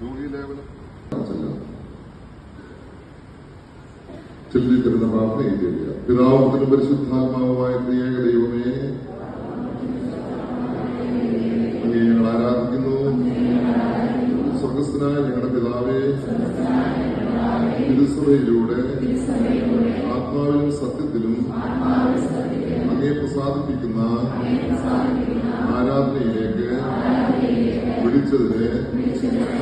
രോഗീലേവനം ലേവനം തരുന്ന പ്രാർത്ഥന ചെയ്യുക പിതാവത്തിനും പരിശുദ്ധാത്മാവുമായ ദൈവമേ ഞങ്ങൾ ആരാധിക്കുന്നു. സ്വർഗസ്ഥനായ ഞങ്ങളുടെ പിതാവേ തിരുസഭയിലൂടെ ആത്മാവിലും സത്യത്തിലും അങ്ങേ പ്രസാദിപ്പിക്കുന്ന ആരാധനയിലേക്ക് വിളിച്ചതിനെ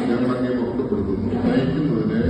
ഞങ്ങൾ അങ്ങേ മഹത്വപ്പെടുത്തുന്നു നയിക്കുന്നതിനെ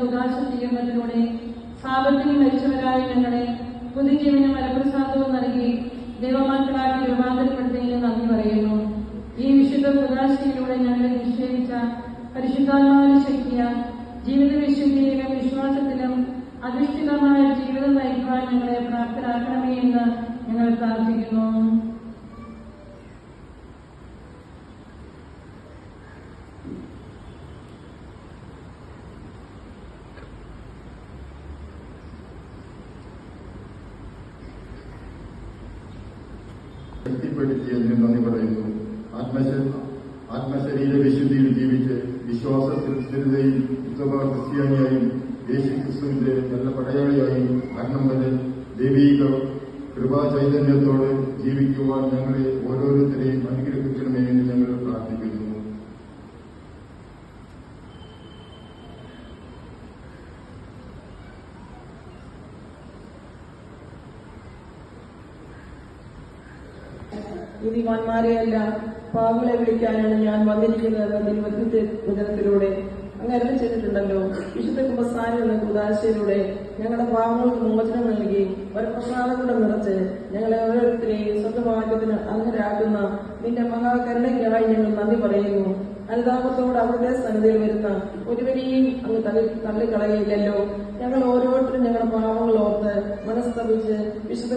എന്ന ചെയ്യുന്നതിലൂടെ കുദാശ മരിച്ചവരായ ഞങ്ങളെ പുതുജീവനും വരപ്രസാദവും നൽകി ദൈവമക്കളാക്കി രൂപാന്തരപ്പെടുത്തിയതിന് നന്ദി പറയുന്നു. ഈ വിശുദ്ധ ദുരാശയിലൂടെ ഞങ്ങളെ നിക്ഷേപിച്ച പരിശുദ്ധാത്മാവിന്റെ ശക്തിയാൽ ജീവിത വിശുദ്ധിയിലും വിശ്വാസത്തിലും അധിഷ്ഠിതമായ ജീവിതം നയിക്കുവാൻ ഞങ്ങളെ പ്രാപ്തരാക്കണമേ എന്ന് ഞങ്ങൾ പ്രാർത്ഥിക്കുന്നു. ശക്തിപ്പെടുത്തിയതിന് നന്ദി പറയുന്നു. ആത്മശ- ആത്മശരീര വിശുദ്ധിയിൽ ജീവിച്ച് വിശ്വാസത്തിൽ സ്ഥിരതയിൽ ഉത്തമ ക്രിസ്ത്യാനിയായും യേശു ക്രിസ്തുവിന്റെ നല്ല പടയാളിയായും മരണം വരെ ദൈവീക കൃപാചൈതന്യത്തോടെ ജീവിക്കുവാൻ ഞങ്ങളെ ഓരോരുത്തരെയും അനുഗ്രഹിക്കണമേ എന്ന് ഞങ്ങൾ പ്രാർത്ഥിക്കുന്നു നീതിമാന്മാരെയല്ല പാവങ്ങളെ വിളിക്കാനാണ് ഞാൻ വന്നിരിക്കുന്നത് തിരുവനന്തപുരത്തെ വചനത്തിലൂടെ അങ്ങ് അരളി ചെയ്തിട്ടുണ്ടല്ലോ. വിശുദ്ധ കുമ്പസാരി എന്ന കുദാശയിലൂടെ ഞങ്ങളുടെ പാവങ്ങൾക്ക് മോചനം നൽകി വരപ്രസാദങ്ങളുടെ നിറച്ച് ഞങ്ങളെ ഓരോരുത്തരെയും സ്വന്തമാറ്റത്തിന് അങ്ങരാക്കുന്ന നിന്റെ മഹാകരുണയ്ക്കായി ഞങ്ങൾ നന്ദി പറയുന്നു. അനുതാപത്തോട് അവിടുത്തെ സന്നിധിയിൽ വരുന്ന ഒരുവനെയും അങ്ങ് തള്ളി തള്ളിക്കളയില്ലല്ലോ. ഞങ്ങൾ ഓരോരുത്തരും ഞങ്ങളുടെ പാവങ്ങൾ ഓർത്ത് മനസ്തപിച്ച് വിശുദ്ധ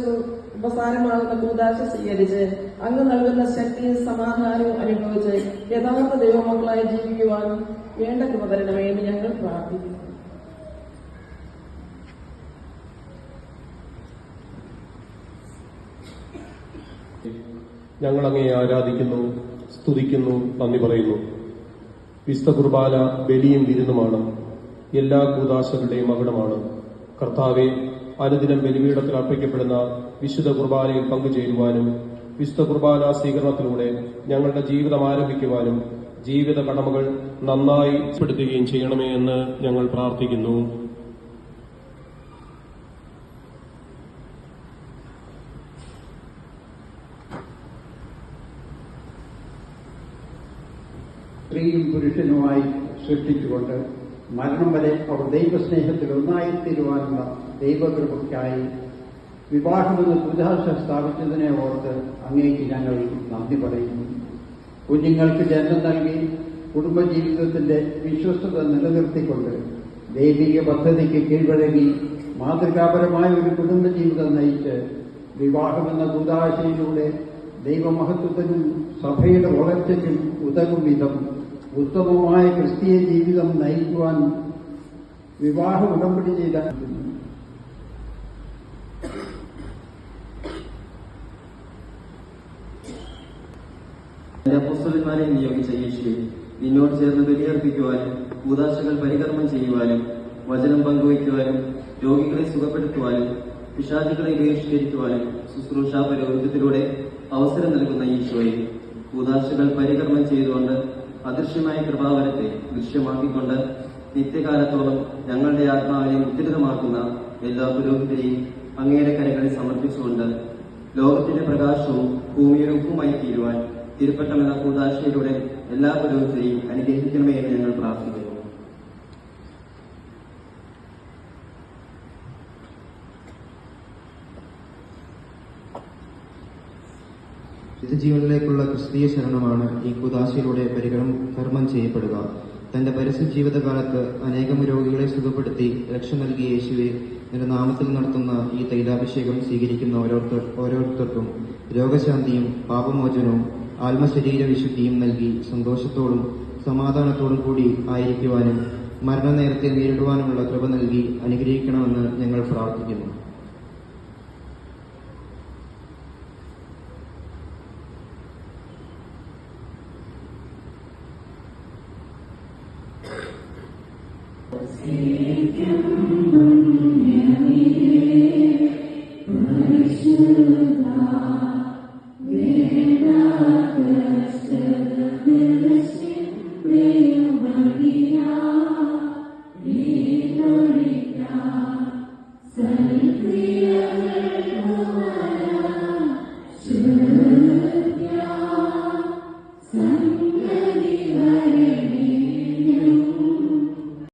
ഉപസാരമാകുന്ന കൂതാശ സ്വീകരിച്ച് അങ്ങ് നൽകുന്ന ശക്തിയും സമാധാനവും അനുഭവിച്ച് യഥാർത്ഥ ദൈവമക്കളായി ജീവിക്കുവാൻ വേണ്ട കൃപ ഞങ്ങൾ പ്രാർത്ഥിക്കുന്നു. ഞങ്ങൾ അങ്ങയെ ആരാധിക്കുന്നു സ്തുതിക്കുന്നു നന്ദി പറയുന്നു. വിശുദ്ധ കുർബാന ബലിയും വിരുന്നുമാണ്. എല്ലാ കൂതാശകളുടെയും മകടമാണ് കർത്താവെ അനുദിനം ബലിപീഠത്തിൽ അർപ്പിക്കപ്പെടുന്ന വിശുദ്ധ കുർബാനയിൽ പങ്കുചേരുവാനും വിശുദ്ധ കുർബാന സ്വീകരണത്തിലൂടെ ഞങ്ങളുടെ ജീവിതം ആരംഭിക്കുവാനും ജീവിത കടമകൾ നന്നായി പെടുത്തുകയും ചെയ്യണമേ എന്ന് ഞങ്ങൾ പ്രാർത്ഥിക്കുന്നു. സ്ത്രീയും പുരുഷനുമായി സൃഷ്ടിച്ചുകൊണ്ട് മരണം വരെ അവർ ദൈവസ്നേഹത്തിൽ ഒന്നായിത്തീരുവാനുള്ള ദൈവകൃപയ്ക്കായി വിവാഹമെന്ന് പുതുദാശ സ്ഥാപിച്ചതിനെ ഓർത്ത് അങ്ങേക്ക് ഞങ്ങൾ നന്ദി പറയുന്നു. കുഞ്ഞുങ്ങൾക്ക് ജന്മം നൽകി കുടുംബജീവിതത്തിന്റെ വിശ്വസ്തത നിലനിർത്തിക്കൊണ്ട് ദൈവിക പദ്ധതിക്ക് കീഴ്വഴങ്ങി മാതൃകാപരമായ ഒരു കുടുംബജീവിതം നയിച്ച് വിവാഹമെന്ന കൂതാശയിലൂടെ ദൈവമഹത്വത്തിനും സഭയുടെ വളർച്ചയ്ക്കും ഉതകും വിധം ഉത്തമമായ ക്രിസ്തീയ ജീവിതം നയിക്കുവാൻ വിവാഹ ഉടമ്പടി ചെയ്ത അപ്പോസ്തലന്മാരെ നിയോഗിച്ച യേശുവെ നിന്നോട് ചേർന്ന് ബലിയർപ്പിക്കുവാനും കൂതാശകൾ പരികർമ്മം ചെയ്യുവാനും വചനം പങ്കുവയ്ക്കുവാനും രോഗികളെ സുഖപ്പെടുത്തുവാനും പിശാചുകളെ ബഹിഷ്കരിക്കുവാനും ശുശ്രൂഷാ പരോഹിത്യത്തിലൂടെ അവസരം നൽകുന്ന ഈശോയെ കൂതാശകൾ പരികർമ്മം ചെയ്തുകൊണ്ട് അദൃശ്യമായ കൃപാവരത്തെ ദൃശ്യമാക്കിക്കൊണ്ട് നിത്യകാലത്തോളം ഞങ്ങളുടെ ആത്മാവിനെ മുദ്രിതമാക്കുന്ന എല്ലാ പുരോഹിതരെയും അങ്ങയുടെ കരങ്ങളിൽ സമർപ്പിച്ചുകൊണ്ട് ലോകത്തിന്റെ പ്രകാശവും ഭൂമിയുടെ ഉപ്പുമായി തീരുവാൻ തിരുപ്പട്ടം എന്ന കൂതാശയിലൂടെ എല്ലാ പുരോഗതിയും അനുഗ്രഹിക്കണമേ എന്ന് ഞങ്ങൾ പ്രാർത്ഥിക്കുന്നു. നിത്യജീവനിലേക്കുള്ള ക്രിസ്തീയ ശരണമാണ് ഈ കുദാശയിലൂടെ പരിഗണം കർമ്മം ചെയ്യപ്പെടുക. തന്റെ പരസ്യ ജീവിതകാലത്ത് അനേകം രോഗികളെ സുഖപ്പെടുത്തി രക്ഷ നൽകിയ യേശുവെ നിന്റെ നാമത്തിൽ നടത്തുന്ന ഈ തൈലാഭിഷേകം സ്വീകരിക്കുന്ന ഓരോരുത്തർ ഓരോരുത്തർക്കും രോഗശാന്തിയും പാപമോചനവും ആത്മശരീര വിശുദ്ധിയും നൽകി സന്തോഷത്തോടും സമാധാനത്തോടും കൂടി ആയിരിക്കുവാനും മരണനേരത്തെ നേരിടുവാനുമുള്ള കൃപ നൽകി അനുഗ്രഹിക്കണമെന്ന് ഞങ്ങൾ പ്രാർത്ഥിക്കുന്നു. Sacred